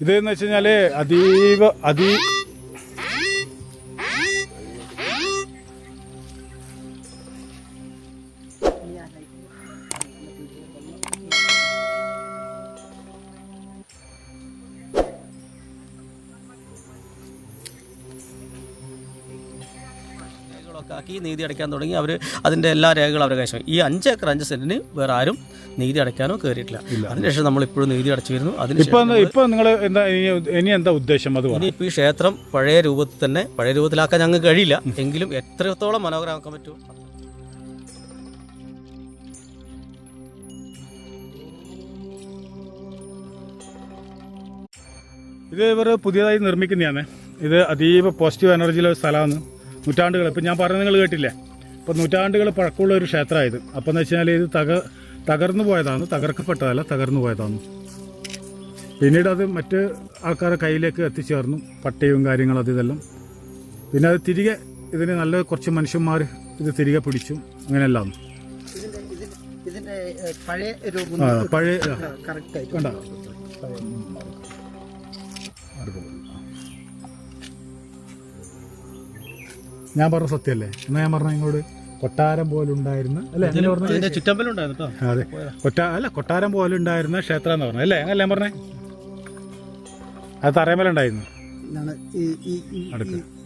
ഇതെന്ന് വെച്ച് കഴിഞ്ഞാൽ അതീവ അതി ആക്കി നീതി അടയ്ക്കാൻ തുടങ്ങി. അവർ അതിന്റെ എല്ലാ രേഖകളും അവരുടെ കൈവശം ഈ അഞ്ച് ഏക്കർ അഞ്ച് സെന്റിന് വേറെ ആരും നീതി അടയ്ക്കാനോ കയറിയിട്ടില്ല അതിനുശേഷം നമ്മൾ ഇപ്പോഴും നീതി അടച്ചു വരുന്നു ഇപ്പൊ അതിനുശേഷം ഇപ്പൊ നിങ്ങൾ എന്താ ഇനി- ഇനി എന്താ ഉദ്ദേശം അത് ഇനിയിപ്പോൾ ഈ ക്ഷേത്രം പഴയ രൂപത്തിൽ തന്നെ പഴയ രൂപത്തിലാക്കാൻ ഞങ്ങൾക്ക് കഴിയില്ല. എങ്കിലും എത്രത്തോളം മനോഹരമാക്കാൻ പറ്റുമോ ഇത് ഇവർ പുതിയതായി നിർമ്മിക്കുന്നതാണ്. ഇത് അതീവ പോസിറ്റീവ് എനർജിയിലെ ഒരു സ്ഥലമാണ്. നൂറ്റാണ്ടുകൾ. ഇപ്പം ഞാൻ പറഞ്ഞത് നിങ്ങൾ കേട്ടില്ലേ? ഇപ്പം നൂറ്റാണ്ടുകൾ പഴക്കമുള്ള ഒരു ക്ഷേത്രമായത്. അപ്പോൾ എന്ന് വെച്ചാൽ ഇത് തക തകർന്നു പോയതാണ്. തകർക്കപ്പെട്ടതല്ല തകർന്നു പോയതാണ്. പിന്നീട് അത് മറ്റ് ആൾക്കാരുടെ കയ്യിലേക്ക് എത്തിച്ചേർന്നു. പട്ടയവും കാര്യങ്ങളും അത് ഇതെല്ലാം. പിന്നെ അത് തിരികെ ഇതിന് നല്ല കുറച്ച് മനുഷ്യന്മാർ ഇത് തിരികെ പിടിച്ചു. അങ്ങനെയെല്ലാം. പഴയ പഴയ കണ്ട? ഞാൻ പറഞ്ഞ സത്യമല്ലേ എന്നാ ഞാൻ പറഞ്ഞ നിങ്ങളോട്? കൊട്ടാരം പോലെ ഉണ്ടായിരുന്ന അല്ലേ അങ്ങനെ ചുറ്റമ്പലുണ്ടായിരുന്നു അതെ. കൊട്ടാ അല്ല കൊട്ടാരം പോലെ ഉണ്ടായിരുന്ന ക്ഷേത്രം എന്ന് പറഞ്ഞു അല്ലേ? അങ്ങനല്ലേ പറഞ്ഞേ? അത് തറയമ്പലുണ്ടായിരുന്നു ഇതാണ്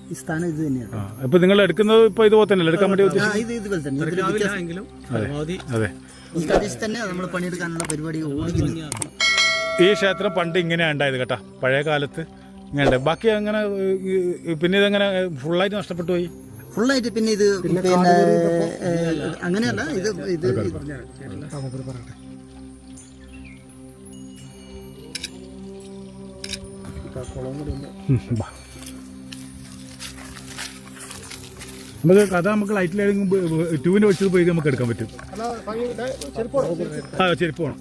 ഈ സ്ഥാനം ഇത് തന്നെയാണ്. ഇപ്പൊ നിങ്ങൾ എടുക്കുന്നത് ഇപ്പൊ ഇതുപോലെ തന്നെ എടുക്കാൻ വേണ്ടി ഇത് ഇതുപോലെ തന്നെ ഇതിൽ വ്യത്യാസം- അതെ ഈ തന്നെ നമ്മൾ പണിയെടുക്കാനുള്ള പരിപാടി ഈ ക്ഷേത്രം പണ്ട് ഇങ്ങനെയാണ് ഉണ്ടായത് കേട്ടാ. പഴയ കാലത്ത് ഇങ്ങനെ ബാക്കി അങ്ങനെ ഈ- പിന്നെ ഇതെങ്ങനെ ഫുള്ളായിട്ട് നഷ്ടപ്പെട്ടു പോയി? ഫുള്ളായിട്ട് പിന്നെ ഇത് പിന്നെ അങ്ങനെയല്ല ഇത് ഇത്. നമുക്ക് കഥ നമുക്ക് ലൈറ്റിലാണെങ്കിൽ ട്യൂവിന് വെച്ചത് പോയി നമുക്ക് എടുക്കാൻ പറ്റും. ആ ചെരുപ്പ് വേണം.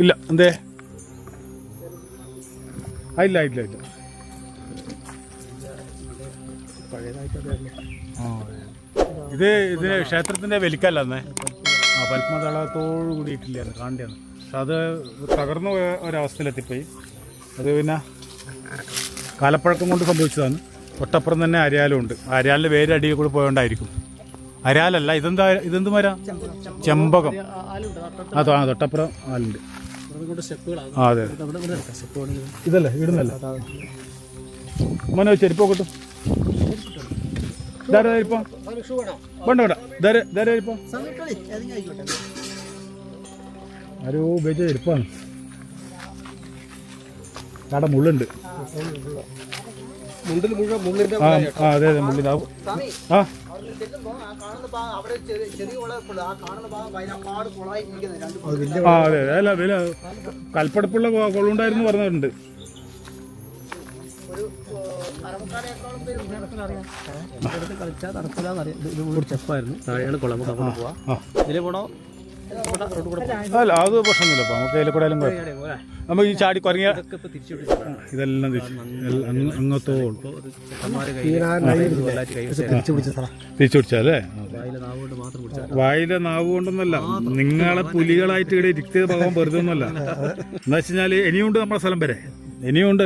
ഇല്ല എന്തേ? ഇല്ല ഇല്ല ഇല്ല ഇത് ഇതിന് ക്ഷേത്രത്തിന്റെ വലിക്കല്ലേ ആ പത്മതളത്തോട് കൂടിയിട്ടില്ലായിരുന്നു കാണ്ടിയാണ് പക്ഷെ അത് തകർന്നു പോയ ഒരവസ്ഥയിലെത്തിപ്പോയി അത് പിന്നെ കാലപ്പഴക്കം കൊണ്ട് സംഭവിച്ചതാണ് തൊട്ടപ്പുറം തന്നെ അരിയാലും ഉണ്ട് അരിയാലിന്റെ വേര് അടിയിൽ കൂടി പോയോണ്ടായിരിക്കും അരിയാലല്ല ഇതെന്താ ഇതെന്ത് മര ചെമ്പകം ആ തൊട്ടപ്പുറം ആലുണ്ട് ആ അതെ ഇതല്ലേ ഇടുന്നല്ല? മോനെ ചെരുപ്പോ കിട്ടും ഇതാരാ ചെരുപ്പം? വേണ്ട വേണ്ട. ഇതാരാ ഇതാരാ ചെരുപ്പം? സമയക്കളി ഏതെങ്കിലും ആയിക്കോട്ടെ ആരോ ഉപയോഗിച്ച ചെരുപ്പാണ്. അവിടെ മുള്ളുണ്ട്. ആ ആ അതെ അതെ മുള്ളിന് ആ- ആ. അവിടെ ചെല്ലുമ്പോ ആ കാണുന്ന ഭാഗം അവിടെ ചെറിയ ആ കാണുന്ന ഭാഗം വയനാട് കുളമായി ഇരിക്കുന്നത്. രണ്ട് ആ അതെ അതെ. അല്ല വില കൽപ്പടപ്പുള്ള കൊള്ളുണ്ടായിരുന്നു പറഞ്ഞിട്ടുണ്ട് ഒരു പേര് കളിച്ചാൽ നടക്കില്ല ഇത് ചെപ്പായിരുന്നു. താഴെയാണ് കുളം നമുക്ക് പോവാം. ഇതിലെ പോണോ? അല്ല അത് പ്രശ്നമൊന്നുമില്ല അപ്പോൾ നമുക്ക് അതിൽ കൂടെ കുഴപ്പം നമുക്ക് ഈ ചാടി കുറങ്ങിയ ഇതെല്ലാം അങ്ങത്തോളം തിരിച്ചു വായിലെ നാവ് കൊണ്ടൊന്നല്ല. നിങ്ങളെ പുലികളായിട്ട് ഇവിടെ ഇരിക്കുന്നത് ഭഗവാൻ വെറുതെ ഒന്നല്ല എന്താ വെച്ച് കഴിഞ്ഞാൽ ഇനിയുണ്ട് നമ്മളെ സ്ഥലം വരെ. ഇനിയുണ്ട്.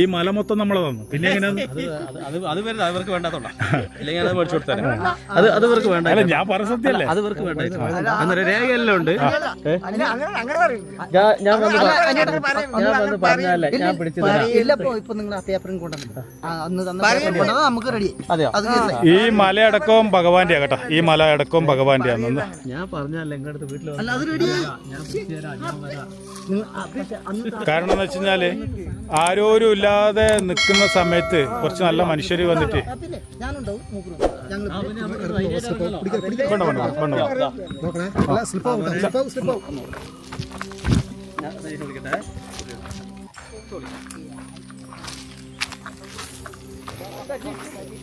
ഈ മല മൊത്തം നമ്മൾ തന്നു. പിന്നെ എങ്ങനെയാന്ന് അത് വരുന്നത് അവർക്ക് വേണ്ടാത്തോണ്ടാ. ഇല്ലെങ്കിൽ അത് മേടിച്ചു കൊടുത്താൽ അത് അത് ഇവർക്ക് വേണ്ട. അല്ല ഞാൻ പറഞ്ഞ അത് ഇവർക്ക് വേണ്ട. അന്നേരം രേഖയെല്ലാം ഉണ്ട്. ഞാൻ വന്ന് ഞാൻ വന്ന് പറഞ്ഞല്ലേ ഞാൻ പിടിച്ചു തരാം. ഇല്ല ഇപ്പൊ ഇപ്പൊ നിങ്ങൾ ആ പേപ്പറും കൊണ്ടുവന്നിട്ട് അന്ന് തന്ന പേപ്പർ കൊണ്ടുവന്നാൽ നമുക്ക് റെഡി അതെയോ? അത് കേറില്ല. ഈ മലയടക്കവും ഭഗവാന്റെ കേട്ടോ ഈ മലയടക്കവും ഭഗവാന്റെ ആണെന്ന് ഞാൻ പറഞ്ഞല്ലേ വീട്ടിൽ പക്ഷെ അന്ന് കാരണം എന്ന് വെച്ചാൽ ആരോരും ഇല്ലാതെ നിൽക്കുന്ന സമയത്ത് കുറച്ച് നല്ല മനുഷ്യർ വന്നിട്ട്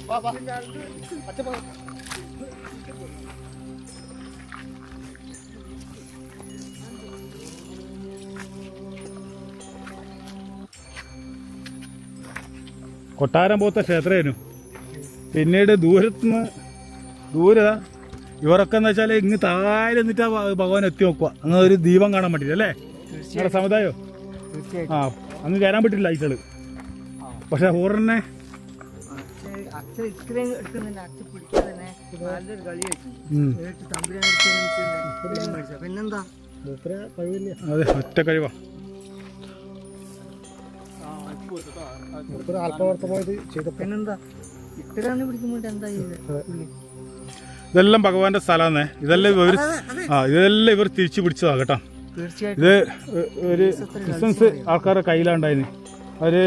ആ, കൊട്ടാരം പോത്ത ക്ഷേത്രമായിരുന്നു പിന്നീട് ദൂരത്ത് നിന്ന് ദൂരെ ഇവരൊക്കെ എന്ന് വെച്ചാൽ ഇങ്ങ് താഴെ നിന്നിട്ടാ ഭഗവാൻ എത്തി നോക്കുക അങ്ങനെ ഒരു ദീപം കാണാൻ പറ്റില്ല അല്ലേ? നിങ്ങളുടെ സമുദായോ? ആ അങ്ങ് കയറാൻ പറ്റില്ല ലൈറ്റുകൾ പക്ഷെ ഹോറിനെ അതെ ഒറ്റ എടുക്കുന്നില്ല ആത്മാർത്ഥമായത് ചെയ്ത പിന്നെന്താ? ഇത്രയാണ് പിടിക്കുമ്പോൾ എന്താ ചെയ്തത് ഇതെല്ലാം ഭഗവാന്റെ സ്ഥലമാണേ ഇതെല്ലാം ഇവർ ആ ഇതെല്ലാം ഇവർ തിരിച്ചു പിടിച്ചതാ കേട്ടോ. ഇത് ഒരു ക്രിസ്ത്യൻസ് ആൾക്കാരുടെ കയ്യിലാണ്ടായിന്. ഒരു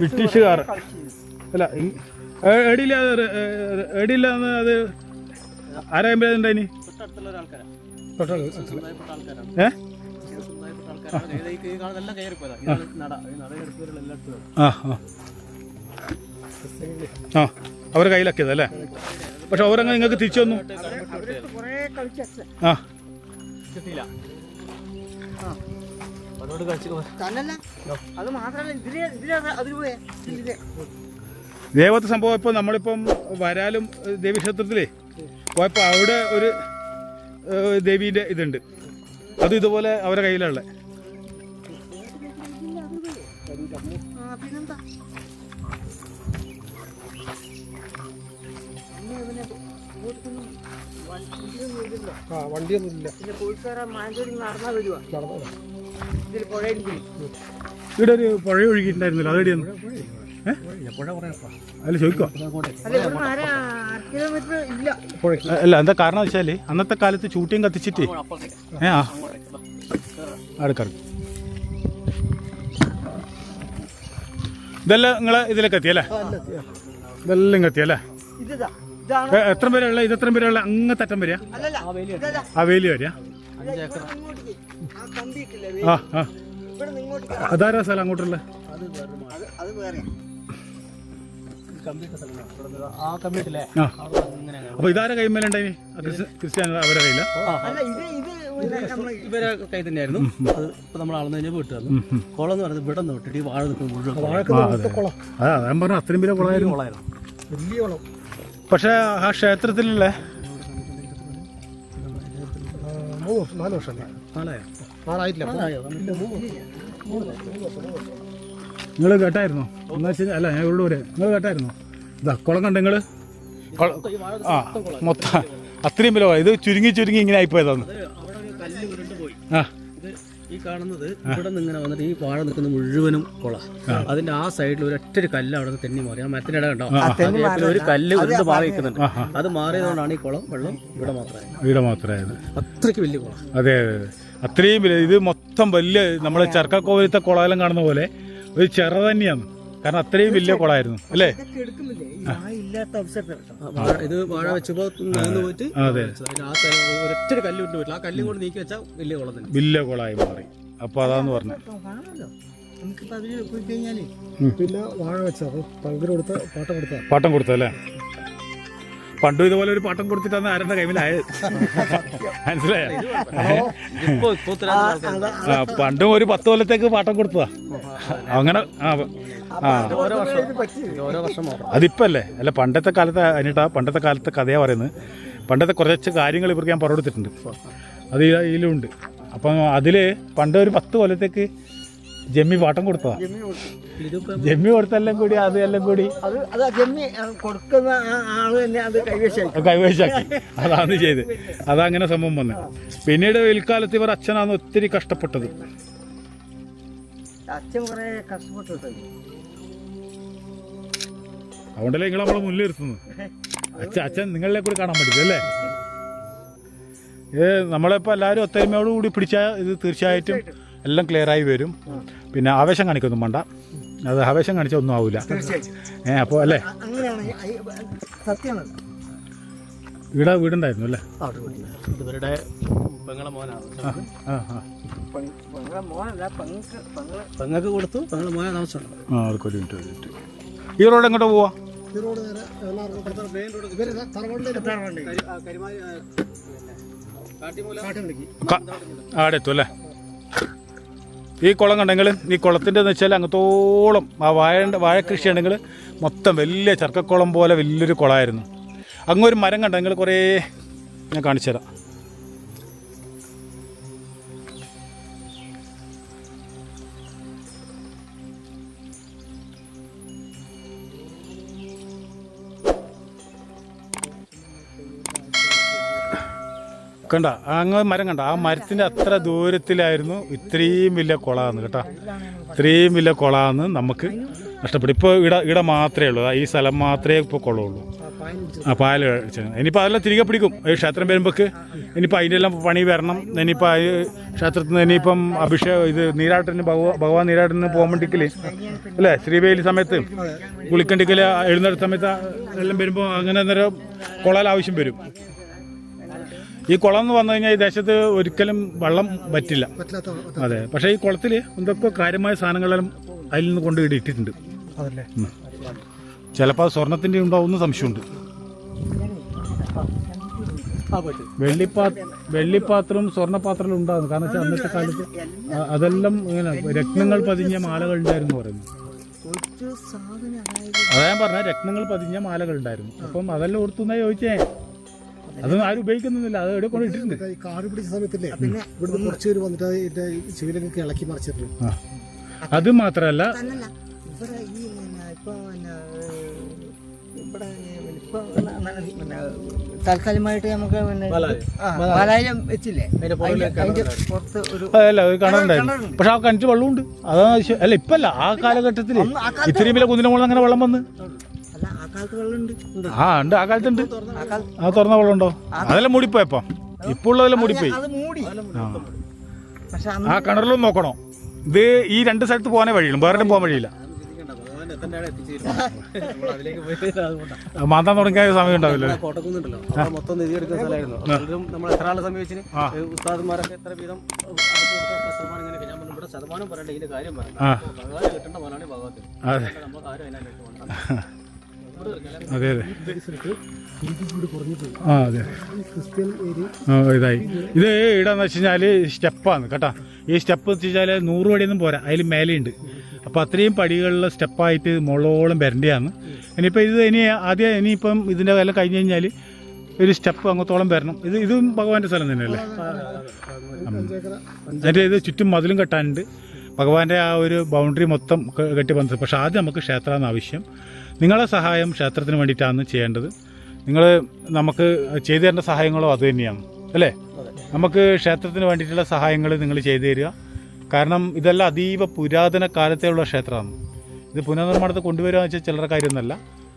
ബ്രിട്ടീഷുകാർ. അല്ല എടിയില്ല എടിയില്ല എന്ന് അത് ആരായുമ്പോ ഉണ്ടായിനി ആ ആ. ആ അവരെ കയ്യിലാക്കിയത് അല്ലേ? പക്ഷെ അവരങ്ങ് നിങ്ങൾക്ക് തിരിച്ചു വന്നു? ആ. ദേവത്തെ സംഭവം ഇപ്പം നമ്മളിപ്പം വരാലും ദേവി ദേവീക്ഷേത്രത്തിലേ പോയപ്പോൾ അവിടെ ഒരു ദേവീന്റെ ഇതുണ്ട്. അതും ഇതുപോലെ അവരുടെ കയ്യിലുള്ള പിന്നെന്താ? ഇങ്ങോട്ടൊന്നും വണ്ടിയൊന്നും ഇല്ല. പിന്നെ നടന്നാ വരുവാ. ഇതിൽ പുഴയിൽ ഇവിടെ ഒരു പുഴ ഒഴുകിയിട്ടുണ്ടായിരുന്നില്ല അതെവിടെയാണ് അല്ല ചോദിക്കുക അല്ല എന്താ കാരണം വെച്ചാൽ അന്നത്തെ കാലത്ത് ചൂട്ടിയും കത്തിച്ചിട്ട്. ഏ ആ. അടുക്കറി ഇതെല്ലാം നിങ്ങളെ ഇതിലേക്ക് എത്തിയല്ലേ ഇതെല്ലാം ഇങ്ങ് എത്തിയല്ലേ? ഇതാ ഇതാണ്. ഏ, എത്ര പേരുള്ള ഇത് എത്ര പേരുള്ള അങ്ങനത്തെ അറ്റം വരിക? അല്ലല്ല ആ വേലി വരിക. ആ ആ. അതാരാ സ്ഥലം അങ്ങോട്ടുള്ള? അപ്പൊ ഇതാരെ കൈമേലുണ്ടായി ക്രിസ്ത്യാനി അവരുടെ കയ്യില. ഇവരെ കൈ തന്നെയായിരുന്നു. അത് ഇപ്പൊ നമ്മൾ അളന്ന് കഴിഞ്ഞാൽ വിട്ടു തന്നു കുളം എന്ന് പറയുന്നത് ഇവിടെ നോട്ടിട്ട് ഈ വാഴ നിൽക്കുന്ന മുഴുവൻ ആ അതെ. ഞാൻ പറഞ്ഞു അത്രയും വലിയ കുളമായിരുന്നു. കുളമായിരുന്നു. വലിയ കുളം. പക്ഷെ ആ ക്ഷേത്രത്തിലല്ലേ? വർഷം നാല് വർഷമല്ലേ നാളെയോ നാളായിട്ടില്ല നിങ്ങൾ കേട്ടായിരുന്നോ? എന്നാ വെച്ചാൽ അല്ല ഞാൻ ഉള്ളൂര് നിങ്ങൾ കേട്ടായിരുന്നോ? ഇതാ കുളം കണ്ട നിങ്ങൾ ആ മൊത്തം അത്രയും വില ഇത് ചുരുങ്ങി ചുരുങ്ങി ഇങ്ങനെ ആയിപ്പോയതാണ് ഇത് ഈ കാണുന്നത് ഇവിടെ നിന്ന് ഇങ്ങനെ വന്നിട്ട് ഈ വാഴ നിൽക്കുന്ന മുഴുവനും കുള. അതിന്റെ ആ സൈഡിൽ ഒരു ഒറ്റ ഒരു കല്ല് അവിടെ നിന്ന് തെന്നി മാറി. ആ മരത്തിന് ഇട കണ്ടോ? ഒരു കല്ല് ഉരുണ്ട് മാറി നിൽക്കുന്നുണ്ട് അത് മാറിയതുകൊണ്ടാണ് ഈ കുളം വെള്ളം ഇവിടെ മാത്രമായത്. ഇവിടെ മാത്രമായത്. അത്രയ്ക്ക് വലിയ കുളം. അതെ അതെ അതെ. അത്രയും വലിയ ഇത് മൊത്തം വലിയ നമ്മളെ ചർക്കക്കോവിലത്തെ കുളമെല്ലാം കാണുന്ന പോലെ ഒരു ചെറ തന്നെയാണ്. കാരണം അത്രയും വലിയ കുളമായിരുന്നു അല്ലേ? ഇല്ലാത്ത അവസരത്തിൽ ഇത് വാഴ വെച്ചപ്പോ നിന്ന് പോയിട്ട് അതെ. ഒരൊറ്റ ഒരു കല്ല് ഉരുണ്ട് പോയിട്ടില്ല ആ കല്ലും കൊണ്ട് നീക്കി വെച്ചാൽ വലിയ കുളം തന്നെ. വലിയ കുളമായി മാറി. അപ്പൊ അതാന്ന് പറഞ്ഞു. നമുക്കിപ്പോ അതിന് പോയി കഴിഞ്ഞാൽ പിന്നെ വാഴ വെച്ചാൽ കൊടുത്ത പാട്ടം കൊടുത്ത. പാട്ടം കൊടുത്തല്ലേ പണ്ടും ഇതുപോലെ ഒരു പാട്ടം കൊടുത്തിട്ടാണ് ആരുടെ കൈമിലായത് മനസ്സിലായോ? പണ്ടും ഒരു പത്ത് കൊല്ലത്തേക്ക് പാട്ടം കൊടുത്തതാ. അങ്ങനെ ആ അതിപ്പല്ലേ? അല്ല പണ്ടത്തെ കാലത്തെ അനിട്ടാ പണ്ടത്തെ കാലത്തെ കഥയാ പറയുന്നത്. പണ്ടത്തെ കുറച്ച് കാര്യങ്ങൾ ഇവർക്ക് ഞാൻ പറഞ്ഞു കൊടുത്തിട്ടുണ്ട്. അത് ഇതിലുണ്ട്. അപ്പം അതിൽ പണ്ട് ഒരു പത്ത് കൊല്ലത്തേക്ക് ജമ്മി പാട്ടം കൊടുത്തതാ. ജമ്മി കൊടുത്തെല്ലാം കൂടി അത് എല്ലാം കൂടി അത് അത് ജമ്മി കൊടുക്കുന്ന ആൾ തന്നെ അത് കൈവശാക്കി കൈവശാക്കി അതാണ് ചെയ്ത് അതങ്ങനെ സംഭവം വന്നത് പിന്നീട് പിൽക്കാലത്ത് ഇവർ അച്ഛനാണ് ഒത്തിരി കഷ്ടപ്പെട്ടത്. അച്ഛൻ കുറെ അതുകൊണ്ടല്ലേ നിങ്ങൾ നമ്മളെ മുന്നിൽ ഇരുത്തുന്നു അച്ഛൻ അച്ഛൻ നിങ്ങളെ കൂടി കാണാൻ പറ്റില്ല അല്ലേ? ഇത് നമ്മളിപ്പോൾ എല്ലാവരും ഒത്തൊരുമയോടുകൂടി പിടിച്ചാൽ ഇത് തീർച്ചയായിട്ടും എല്ലാം ക്ലിയർ ആയി വരും. പിന്നെ ആവേശം കാണിക്കൊന്നും വേണ്ട. അത് ആവേശം കാണിച്ചാൽ ഒന്നും ആവില്ല ഏ അപ്പോൾ അല്ലേ? ഇവിടെ വീടുണ്ടായിരുന്നു അല്ലേ? ഇവരുടെ പെങ്ങളെ മോനാണ്. പെങ്ങൾക്ക് കൊടുത്തു പെങ്ങളെ മോനെ താമസം ആ ഒരു മിനിറ്റ് ഒരു മിനിറ്റ് ഈ റോഡ് എങ്ങോട്ട് പോവാ? ഈ റോഡ് നേരെ ആടെ എത്തും അല്ലേ? ഈ കുളം കണ്ടെങ്കിൽ ഈ കുളത്തിന്റെ എന്ന് വെച്ചാൽ അങ്ങത്തോളം ആ വാഴ വാഴ കൃഷി ഉണ്ടെങ്കിൽ മൊത്തം വലിയ ചർക്കക്കുളം പോലെ വലിയൊരു കുളമായിരുന്നു. അങ്ങൊരു മരം കണ്ടെങ്കിൽ കുറേ ഞാൻ കാണിച്ചു തരാം കണ്ട അങ്ങ് മരം കണ്ട. ആ മരത്തിന്റെ അത്ര ദൂരത്തിലായിരുന്നു ഇത്രയും വലിയ കുളമാണ് കേട്ടോ. ഇത്രയും വലിയ കുളമാണ് നമുക്ക് നഷ്ടപ്പെട്ടു. ഇപ്പോൾ ഇട ഇവിടെ മാത്രമേ ഉള്ളൂ. ഈ സ്ഥലം മാത്രമേ ഇപ്പോൾ കുളമുള്ളൂ. ആ പാൽ. ഇനിയിപ്പോൾ അതെല്ലാം തിരികെ പിടിക്കും. ഈ ക്ഷേത്രം വരുമ്പോൾക്ക് ഇനിയിപ്പോൾ അതിന്റെ എല്ലാം പണി വരണം. ഇനിയിപ്പോൾ ആ ക്ഷേത്രത്തിൽ നിന്ന് ഇനിയിപ്പം അഭിഷേകം ഇത് നീരാട്ടിന് ഭഗവാ ഭഗവാൻ നീരാട്ടിന് പോകാൻ വേണ്ടിക്കൽ അല്ലേ? ശ്രീവേലി സമയത്ത് കുളിക്കണ്ടിക്കൽ എഴുന്നേറ്റ സമയത്ത് എല്ലാം വരുമ്പോൾ അങ്ങനെ അന്നേരം കുളാൽ ആവശ്യം വരും. ഈ കുളം എന്ന് പറഞ്ഞു കഴിഞ്ഞാൽ ഈ ദേശത്ത് ഒരിക്കലും വെള്ളം പറ്റില്ല അതെ. പക്ഷേ ഈ കുളത്തിൽ എന്തൊക്കെ കാര്യമായ സാധനങ്ങളെല്ലാം അതിൽ നിന്ന് കൊണ്ട് ഇട്ടിട്ടുണ്ട് ചിലപ്പോൾ അത് സ്വർണത്തിന്റെ ഉണ്ടാവുന്ന സംശയമുണ്ട്. വെള്ളിപ്പാ വെള്ളിപ്പാത്രവും സ്വർണപാത്രവും ഉണ്ടാകുന്നു കാരണം വെച്ചാൽ അന്നത്തെ കാലത്ത് അതെല്ലാം ഇങ്ങനെ രത്നങ്ങൾ പതിഞ്ഞ മാലകൾ ഉണ്ടായിരുന്നു പറയുന്നു. അതാ ഞാൻ പറഞ്ഞ രത്നങ്ങൾ പതിഞ്ഞ മാലകൾ ഉണ്ടായിരുന്നു. അപ്പം അതെല്ലാം ഓർത്തുന്ന ചോദിച്ചേ അതൊന്നും ആരും ഉപയോഗിക്കുന്നില്ല. അത് എവിടെ കൊണ്ട് ഇട്ടിട്ടുണ്ട്. ഈ കാട് പിടിച്ച സമയത്തില്ലേ? പിന്നെ ഇവിടുന്ന് കുറച്ച് പേര് വന്നിട്ട് ഇതിന്റെ ചുവരൊക്കെ ഇളക്കി മറിച്ചിട്ടുണ്ട്. ആ. അത് മാത്രമല്ല തന്നല്ല. ഇവിടെ ഈ പിന്നെ ഇപ്പൊ പിന്നെ ഇവിടെ ഇപ്പൊ പിന്നെ താൽക്കാലികമായിട്ട് നമുക്ക് പിന്നെ ആ, പാലായിരം വെച്ചില്ലേ? അതിന്റെ അതിന്റെ പുറത്ത് ഒരു അതല്ല കാണാറുണ്ടായിരുന്നു. പക്ഷെ ആ കിണറ്റ് വെള്ളമുണ്ട്. അതാണ് ആവശ്യം. അല്ല ഇപ്പല്ല ആ കാലഘട്ടത്തിൽ ഇത്രയും വലിയ കുതിര മുകളിൽ അങ്ങനെ വെള്ളം വന്ന്. ആ ഉണ്ട്. ആ കാലത്തുണ്ട് ആ തുറന്ന വെള്ളം ഉണ്ടോ അതെല്ലാം മൂടിപ്പോയപ്പോ ഇപ്പൊ? ഉള്ളതെല്ലാം മൂടിപ്പോയി. അത് മൂടി. ആ. പക്ഷെ ആ കിണറിലും നോക്കണോ? ഇത് ഈ രണ്ട് സ്ഥലത്ത് പോകാനേ വഴിയുള്ളൂ. വേറെ പോകാൻ വഴിയില്ല. മാന്താൻ തുടങ്ങിയ സമയം ഉണ്ടാവില്ല കോട്ടക്കുന്നുണ്ടല്ലോ. അവിടെ മൊത്തം നിധി എടുക്കുന്ന സ്ഥലമായിരുന്നു. പലരും നമ്മൾ എത്ര ആളെ സമീപിച്ചിന്? ഉസ്താദന്മാരൊക്കെ എത്ര വീതം ശതമാനം ഇങ്ങനെ ഞാൻ പറഞ്ഞു, ഇവിടെ ശതമാനം പറയണ്ട ഇതിന്റെ കാര്യം പറയാം ആ. ഭഗവാന് കിട്ടേണ്ട പോലാണ് ഭാഗത്ത് അതെ. നമുക്ക് ആരും അതിനായിട്ട് അതെ അതെ ആ അതെ. ആ, ഇതായി. ഇത് ഇടാന്ന് വെച്ച് കഴിഞ്ഞാൽ സ്റ്റെപ്പാണ് കേട്ടോ. ഈ സ്റ്റെപ്പ് വെച്ച് കഴിഞ്ഞാൽ നൂറ് പടിയൊന്നും പോരാ. അതിൽ മേലെയുണ്ട്. അപ്പോൾ അത്രയും പടികളിലെ സ്റ്റെപ്പായിട്ട് മുളോളം വരേണ്ടതാണ്. ഇനിയിപ്പോൾ ഇത് ഇനി ആദ്യം ഇനിയിപ്പം ഇതിന്റെ വില കഴിഞ്ഞ് കഴിഞ്ഞാൽ ഒരു സ്റ്റെപ്പ് അങ്ങോത്തോളം വരണം. ഇത് ഇതും ഭഗവാന്റെ സ്ഥലം തന്നെയല്ലേ? അതിന്റെ ഇത് ചുറ്റും മതിലും കെട്ടാനുണ്ട്. ഭഗവാന്റെ ആ ഒരു ബൗണ്ടറി മൊത്തം കെട്ടി ബന്ധം പക്ഷെ ആദ്യം നമുക്ക് ക്ഷേത്രമാണ് ആവശ്യം. നിങ്ങളെ സഹായം ക്ഷേത്രത്തിന് വേണ്ടിയിട്ടാണ് ചെയ്യേണ്ടത്. നിങ്ങൾ നമുക്ക് ചെയ്തു തരേണ്ട സഹായങ്ങളോ അത് തന്നെയാണ് അല്ലേ? നമുക്ക് ക്ഷേത്രത്തിന് വേണ്ടിയിട്ടുള്ള സഹായങ്ങൾ നിങ്ങൾ ചെയ്തു തരിക. കാരണം ഇതെല്ലാം അതീവ പുരാതന കാലത്തെയുള്ള ക്ഷേത്രമാണ്. ഇത് പുനർനിർമ്മാണത്തിൽ കൊണ്ടുവരിക വെച്ചാൽ ചിലരുടെ കാര്യമൊന്നുമല്ല.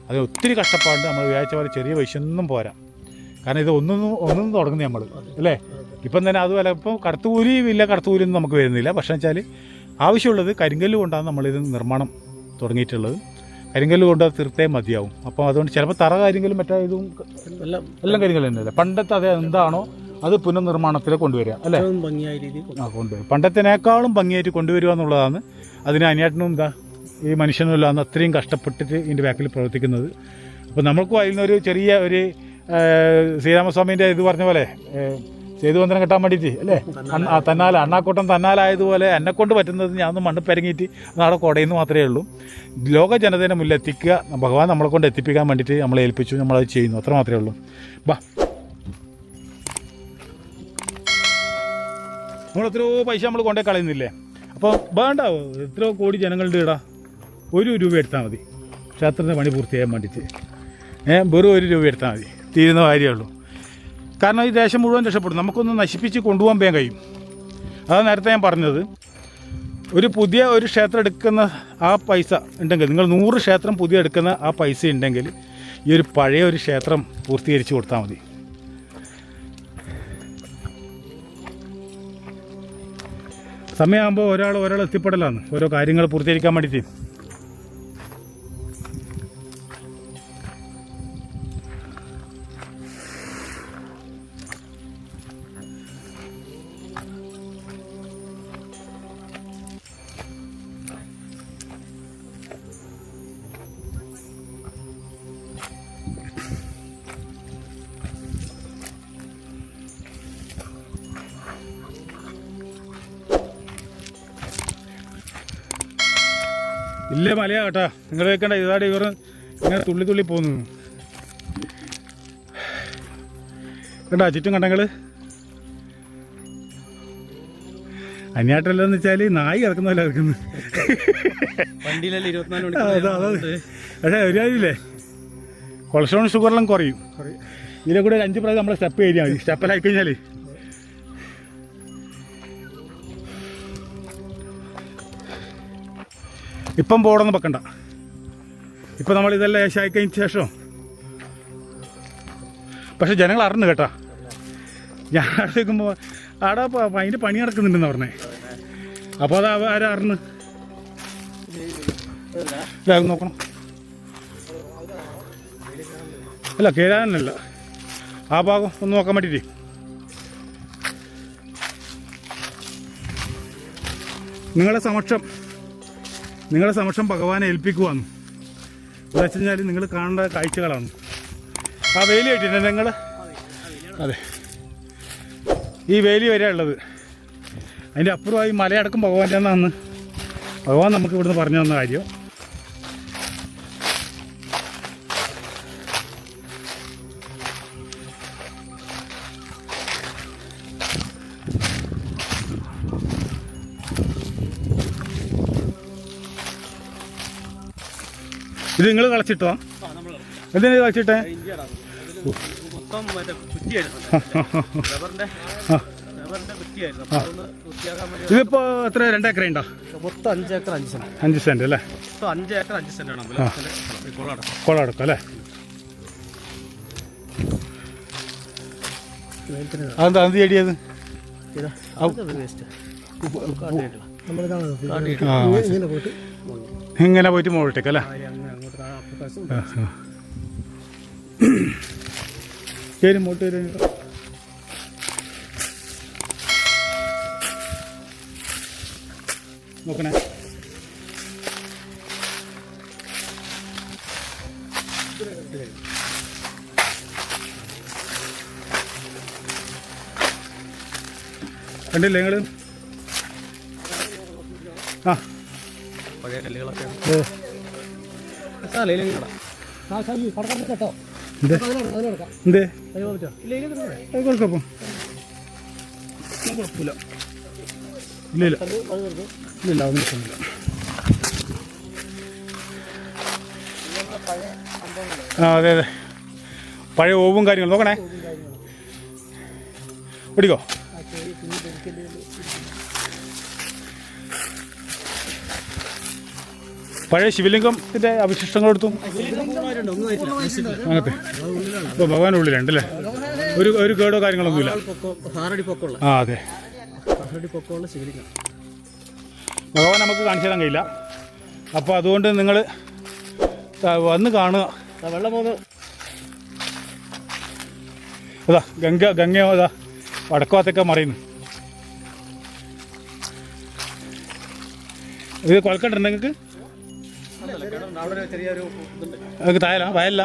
അത് ഒത്തിരി കഷ്ടപ്പാടുണ്ട്. നമ്മൾ വിചാരിച്ച പോലെ ചെറിയ പൈസ ഒന്നും പോരാ. കാരണം ഇത് ഒന്നും ഒന്നും തുടങ്ങുന്നത് നമ്മൾ അല്ലേ? ഇപ്പം തന്നെ അതുപോലെ ഇപ്പോൾ കടത്തുകൂലി ഇല്ല കടത്തുകൂലിയൊന്നും നമുക്ക് വരുന്നില്ല. പക്ഷേ വെച്ചാൽ ആവശ്യമുള്ളത് കരിങ്കല്ല് കൊണ്ടാണ് നമ്മളിത് നിർമ്മാണം തുടങ്ങിയിട്ടുള്ളത്. കരിങ്കല്ല് കൊണ്ട് തീർത്തേ മതിയാവും. അപ്പോൾ അതുകൊണ്ട് ചിലപ്പോൾ തറ കരിങ്കല്ലും മറ്റേ ഇതും എല്ലാം എല്ലാം കരിങ്കല്ല് തന്നെയല്ലേ? പണ്ടത്തെ അത് എന്താണോ അത് പുനർനിർമ്മാണത്തിൽ കൊണ്ടുവരിക അല്ലേ? ഏറ്റവും ഭംഗിയായ രീതിയിൽ ആ കൊണ്ടുവരും പണ്ടത്തിനേക്കാളും ഭംഗിയായിട്ട് കൊണ്ടുവരിക എന്നുള്ളതാണ്. അതിന് അനിയാട്ടിനും എന്താ ഈ മനുഷ്യനും എല്ലാം അത്രയും കഷ്ടപ്പെട്ടിട്ട് ഇതിന്റെ ബാക്കിൽ പ്രവർത്തിക്കുന്നത്. അപ്പോൾ നമ്മൾക്കും അതിൽ നിന്നൊരു ചെറിയ ഒരു ശ്രീരാമസ്വാമീന്റെ ഇത് പറഞ്ഞ പോലെ ഏ, വന്ദനം കിട്ടാൻ വേണ്ടിയിട്ട് അല്ലേ? തന്നാൽ അണ്ണാക്കൂട്ടം തന്നാലായതുപോലെ എന്നെ കൊണ്ട് പറ്റുന്നത് ഞാൻ ഒന്ന് മണ്ണ് പെരങ്ങിയിട്ട് നാളെ കുടയുന്നു മാത്രമേ ഉള്ളൂ. ലോക ജനതയുടെ മുന്നിൽ എത്തിക്കുക ഭഗവാൻ നമ്മളെ കൊണ്ട് എത്തിപ്പിക്കാൻ വേണ്ടിയിട്ട് നമ്മളെ ഏൽപ്പിച്ചു നമ്മളത് ചെയ്യുന്നു. അത്ര മാത്രമേ ഉള്ളൂ. ബാ. നമ്മൾ എത്രയോ പൈസ നമ്മൾ കൊണ്ടേ കളയുന്നില്ലേ? അപ്പോൾ വേണ്ട എത്രയോ കോടി ജനങ്ങളുടെ ഇടാ ഒരു രൂപ എടുത്താൽ മതി. ക്ഷേത്രത്തിന്റെ പണി പൂർത്തിയാകാൻ വേണ്ടിയിട്ട്. ഏ വെറും ഒരു രൂപ എടുത്താൽ മതി. തീരുന്ന കാര്യമുള്ളൂ കാരണം ഈ ദേശം മുഴുവൻ രക്ഷപ്പെടും നമുക്കൊന്ന് നശിപ്പിച്ച് കൊണ്ടുപോകാൻ വേഗം കഴിയും. അതാണ് നേരത്തെ ഞാൻ പറഞ്ഞത്. ഒരു പുതിയ ഒരു ക്ഷേത്രം എടുക്കുന്ന ആ പൈസ ഉണ്ടെങ്കിൽ നിങ്ങൾ നൂറ് ക്ഷേത്രം പുതിയ എടുക്കുന്ന ആ പൈസ ഉണ്ടെങ്കിൽ ഈ ഒരു പഴയ ഒരു ക്ഷേത്രം പൂർത്തീകരിച്ച് കൊടുത്താൽ മതി. സമയമാകുമ്പോൾ ഒരാൾ ഒരാൾ എത്തിപ്പെടലാണ്. ഓരോ കാര്യങ്ങൾ പൂർത്തീകരിക്കാൻ വേണ്ടിയിട്ട്. ഇല്ല മലയാ കേട്ടാ നിങ്ങൾ കേൾക്കണ്ട ഇതാടെ ഇവർ ഇങ്ങനെ തുള്ളി തുള്ളി പോകുന്നു. കണ്ടാ ചുറ്റും കണ്ടങ്ങൾ അന്യാട്ടല്ലെന്ന് വെച്ചാൽ നായി കിടക്കുന്നല്ല കിടക്കുന്നു വണ്ടിയിലല്ലേ ഇരുപത്തിനാല് മണിക്കൂർ പക്ഷേ ഒരു കാര്യമില്ലേ? കൊളസ്ട്രോളും ഷുഗറെല്ലാം കുറയും. ഇതിലെ കൂടെ ഒരു അഞ്ച് പ്രാവശ്യം നമ്മൾ സ്റ്റെപ്പ് ചെയ്യാം മതി. സ്റ്റെപ്പിലായി കഴിഞ്ഞാൽ ഇപ്പം ബോർഡൊന്നും വെക്കണ്ട. ഇപ്പം നമ്മൾ ഇതെല്ലാം ഏശായിക്കഴിഞ്ഞ ശേഷം. പക്ഷെ ജനങ്ങൾ അറിഞ്ഞു കേട്ടാ. ഞാൻ അടുത്തേക്കുമ്പോൾ ആടാ അതിന്റെ പണി നടക്കുന്നുണ്ടെന്ന് പറഞ്ഞേ. അപ്പോൾ അത് ആരാ അറിഞ്ഞു? വേഗം നോക്കണം. അല്ല കേരാനല്ല. ആ ഭാഗം ഒന്ന് നോക്കാൻ വേണ്ടിയിട്ട് നിങ്ങളുടെ സമക്ഷം നിങ്ങളെ സമക്ഷം ഭഗവാനെ ഏൽപ്പിക്കുവാന്ന് എന്താ വെച്ച് കഴിഞ്ഞാൽ നിങ്ങൾ കാണേണ്ട കാഴ്ചകളാണ്. ആ വേലി ആയിട്ടില്ല നിങ്ങൾ അതെ. ഈ വേലി വരെ ഉള്ളത്. അതിന്റെ അപ്പുറമായി മലയടക്കം ഭഗവാന്റെ അന്ന് ഭഗവാൻ നമുക്ക് ഇവിടുന്ന് പറഞ്ഞു തന്ന കാര്യം. ഇത് നിങ്ങൾ കളിച്ചിട്ടോ? എന്തിനാ കളച്ചിട്ടേ? ഇതിപ്പോ എത്ര രണ്ടേക്കറ ഉണ്ടോ? മൊത്തം അഞ്ച് ഏക്കർ അഞ്ച് സെന്റ്. അഞ്ച് സെന്റ് അല്ലേ? അഞ്ച് ഏക്കർ അഞ്ച് സെന്റ് ആണ് കൊള അടക്കം. അല്ലേ? അതെന്താ അത് ചെടിയത് ഇങ്ങനെ പോയിട്ട് ഇങ്ങനെ ശരി മുകളിൽ വരും നോക്കണേ കണ്ടില്ലേ നിങ്ങൾ ആ. പഴയ കല്ലുകളൊക്കെ. ഓ. ഇല്ല ഇല്ല ഇല്ല പ്രശ്നമില്ല ആ അതെ അതെ പഴയ ഓവും കാര്യങ്ങൾ നോക്കണേ ഓടിക്കോ പഴയ ശിവലിംഗത്തിന്റെ അവശിഷ്ടങ്ങൾ എടുത്തു. അങ്ങനത്തെ. ഇപ്പോൾ ഭഗവാൻ ഉള്ളിലുണ്ടല്ലേ ഒരു ഒരു കേടോ കാര്യങ്ങളൊന്നുമില്ല. ആ അതെ. ഭഗവാൻ നമുക്ക് കാണിച്ചു തരാൻ കഴിയില്ല. അപ്പോൾ അതുകൊണ്ട് നിങ്ങൾ വന്ന് കാണുക. അതാ ഗംഗ ഗംഗയോ അതാ വടക്കോത്തൊക്കെ മറിയുന്നു. ഇത് കൊൽക്കട്ട നിങ്ങൾക്ക്? ചെറിയൊരു വയലില്ല